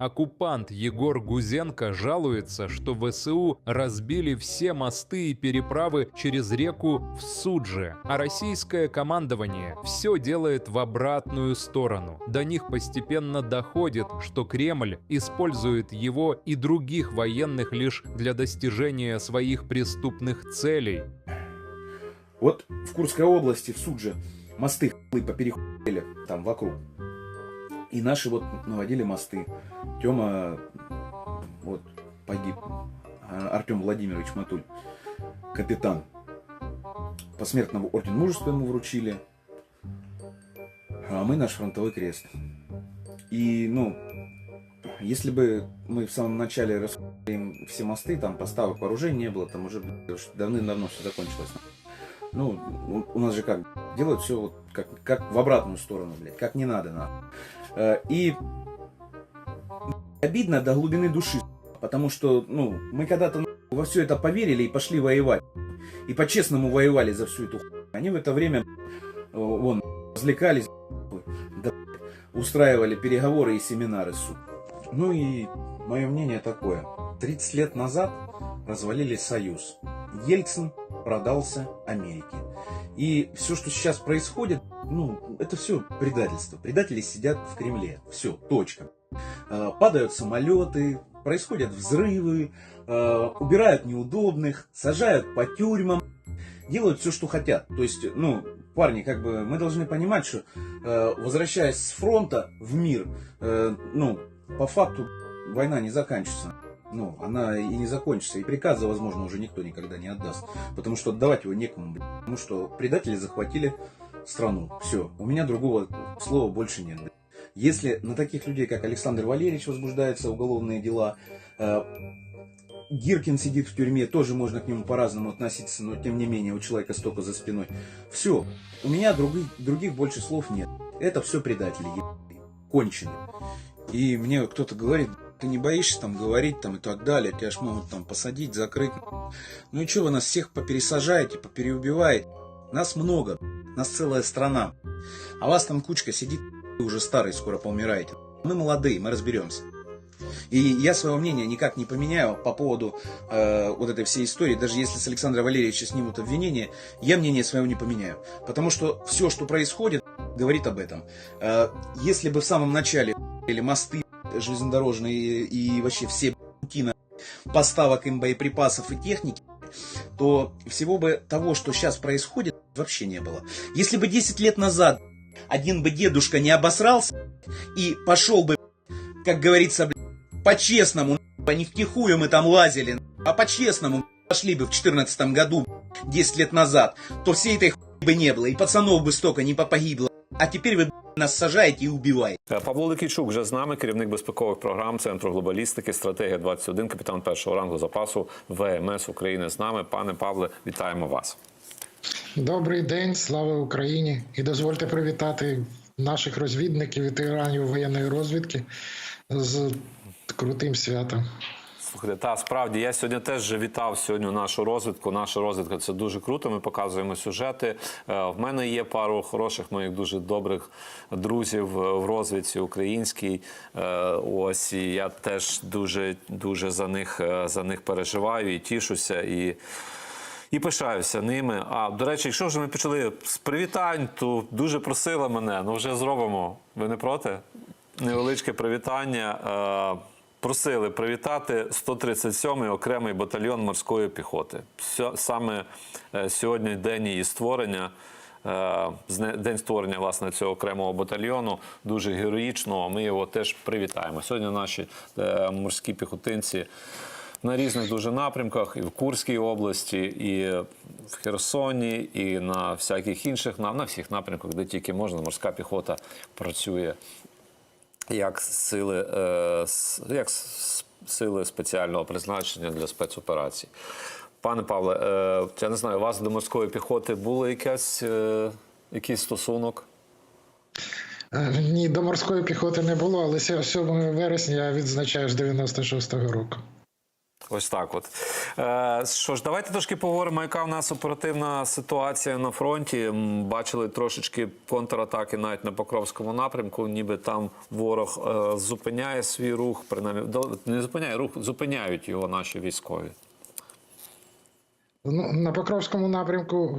Оккупант Егор Гузенко жалуется, что ВСУ разбили все мосты и переправы через реку в Судже, а российское командование все делает в обратную сторону. До них постепенно доходит, что Кремль использует его и других военных лишь для достижения своих преступных целей. Вот в Курской области, в Судже, мосты хуй поперехуяли там вокруг. И наши вот наводили мосты. Тёма вот погиб. А, Артем Владимирович Матуль, капитан. Посмертного орден мужества ему вручили. А мы наш фронтовой крест. И, ну, если бы мы в самом начале расхуяли все мосты, там поставок вооружений не было, там уже давным-давно все закончилось. Ну, у нас же как, делают все вот как, как в обратную сторону, блядь, как не надо, нахуй. Э, И обидно до глубины души, потому что, ну, мы когда-то во все это поверили и пошли воевать. И по-честному воевали за всю эту хуйню. Они в это время, э, вон, развлекались, да, устраивали переговоры и семинары. Ну и мое мнение такое. 30 лет назад развалили Союз. Ельцин продался Америке. И все, что сейчас происходит, ну, это все предательство. Предатели сидят в Кремле. Все, точка. Э, Падают самолеты, происходят взрывы, э, убирают неудобных, сажают по тюрьмам, делают все, что хотят. То есть, ну, парни, как бы мы должны понимать, что э, возвращаясь с фронта в мир, э, ну, по факту война не заканчивается. Ну, она и не закончится. И приказа, возможно, уже никто никогда не отдаст. Потому что отдавать его некому. Потому что предатели захватили страну. Все. У меня другого слова больше нет. Если на таких людей, как Александр Валерьевич, возбуждаются уголовные дела, э, Гиркин сидит в тюрьме, тоже можно к нему по-разному относиться, но тем не менее у человека столько за спиной. Все. У меня других, других больше слов нет. Это все предатели, ебаные, конченые. И мне кто-то говорит, ты не боишься там говорить там и так далее, тебя ж могут там посадить, закрыть. Ну и что вы нас всех попересажаете, попереубиваете? Нас много, нас целая страна. А вас там кучка сидит, вы уже старый, скоро поумираете. Мы молодые, мы разберемся. И я своего мнения никак не поменяю по поводу э, вот этой всей истории. Даже если с Александра Валерьевича снимут обвинение, я мнение своего не поменяю. Потому что все, что происходит, говорит об этом. Э, если бы в самом начале или мосты железнодорожные и вообще все пути на поставок им боеприпасов и техники, то всего бы того, что сейчас происходит, вообще не было. Если бы 10 лет назад один бы дедушка не обосрался и пошел бы, как говорится, по-честному, а не втихую мы там лазили, а по-честному пошли бы в 14 году, 10 лет назад, то всей этой хуйни бы не было, и пацанов бы столько не погибло. А теперь вы нас сажаете и убиваете. Е, Павло Ликійчук вже з нами, керівник безпекових програм Центру глобалістики, стратегія 21, капітан першого рангу запасу ВМС України з нами. Пане Павле, вітаємо вас. Добрий день, слава Україні! І дозвольте привітати наших розвідників і тиранів воєнної розвідки з крутим святом. Слухайте, та справді я сьогодні теж вітав сьогодні нашу розвідку. Наша розвідка це дуже круто. Ми показуємо сюжети. Е, В мене є пару хороших моїх дуже добрих друзів е, в розвідці українській. Е, Ось і я теж дуже дуже за них за них переживаю і тішуся і. І пишаюся ними. А до речі, якщо вже ми почали з привітань, то дуже просили мене. Ну вже зробимо. Ви не проти? Невеличке привітання. Просили привітати 137-й окремий батальйон морської піхоти. Саме е, сьогодні день її створення. е, День створення власне цього окремого батальйону дуже героїчного. Ми його теж привітаємо. Сьогодні наші е, морські піхотинці на різних дуже напрямках, і в Курській області, і в Херсоні, і на всяких інших на, на всіх напрямках, де тільки можна, морська піхота працює як сили, е, як сили спеціального призначення для спецоперацій. Пане Павле, е, я не знаю, у вас до морської піхоти було якесь, е, якийсь стосунок? Ні, до морської піхоти не було, але 7 вересня я відзначаю з 96-го року. Ось так. От е, що ж, давайте трошки поговоримо, яка в нас оперативна ситуація на фронті. Бачили трошечки контратаки навіть на Покровському напрямку, ніби там ворог е, зупиняє свій рух, принаймні не зупиняє рух, зупиняють його наші військові. Ну, на Покровському напрямку,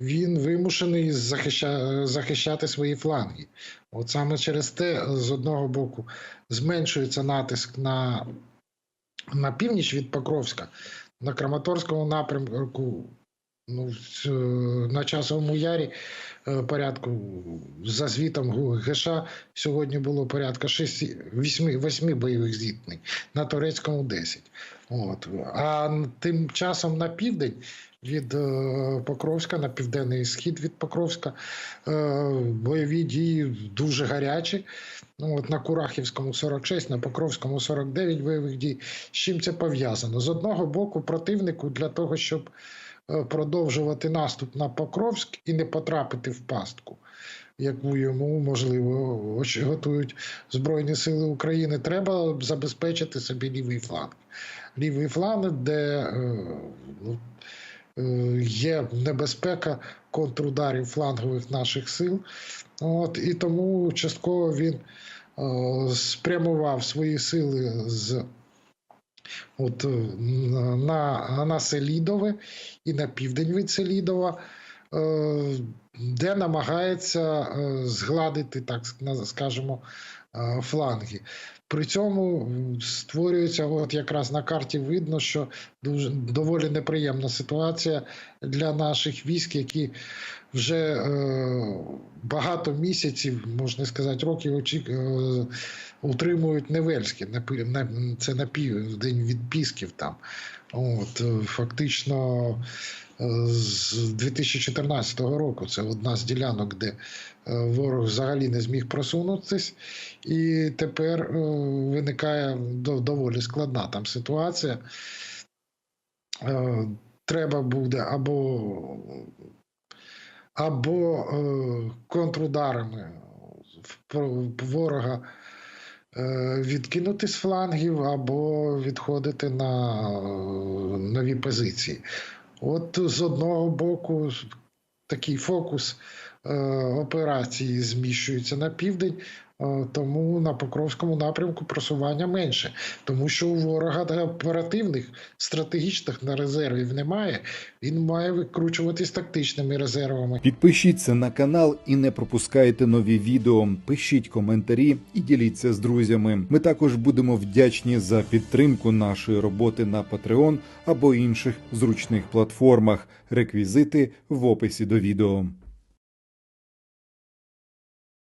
він вимушений захища... захищати свої фланги. От саме через те, з одного боку, зменшується натиск на, на північ від Покровська, на Краматорському напрямку. Ну, на часовому ярі е, порядку за звітом ГШ сьогодні було порядка 8, бойових зіткнень, на турецькому 10. От. А тим часом на південь від е, Покровська, на південний схід від Покровська, е, бойові дії дуже гарячі. Ну, от на Курахівському 46, на Покровському 49 бойових дій. З чим це пов'язано? З одного боку, противнику для того, щоб е, продовжувати наступ на Покровськ і не потрапити в пастку, яку йому можливо готують Збройні Сили України, треба забезпечити собі лівий фланг. Лівий фланг, де е, ну, е, є небезпека контрударів флангових наших сил. От, і тому частково він е, спрямував свої сили з от, на, на Селідове і на південь від Селідова, де намагається е, згладити, так скажемо, е, фланги. При цьому створюється, от якраз на карті видно, що дуже доволі неприємна ситуація для наших військ, які вже е, багато місяців, можна сказати, років очік, е, утримують Невельське. Це на південь від Пісків там. От, е, фактично е, з 2014 року це одна з ділянок, де е, ворог взагалі не зміг просунутись, і тепер е, виникає доволі складна там ситуація. Е, Треба буде або, або контрударами ворога відкинути з флангів, або відходити на нові позиції. От з одного боку такий фокус операції зміщується на південь, е, тому на Покровському напрямку просування менше, тому що у ворога оперативних стратегічних на резервів немає. Він має викручуватись тактичними резервами. Підпишіться на канал і не пропускайте нові відео. Пишіть коментарі і діліться з друзями. Ми також будемо вдячні за підтримку нашої роботи на Patreon або інших зручних платформах. Реквізити в описі до відео.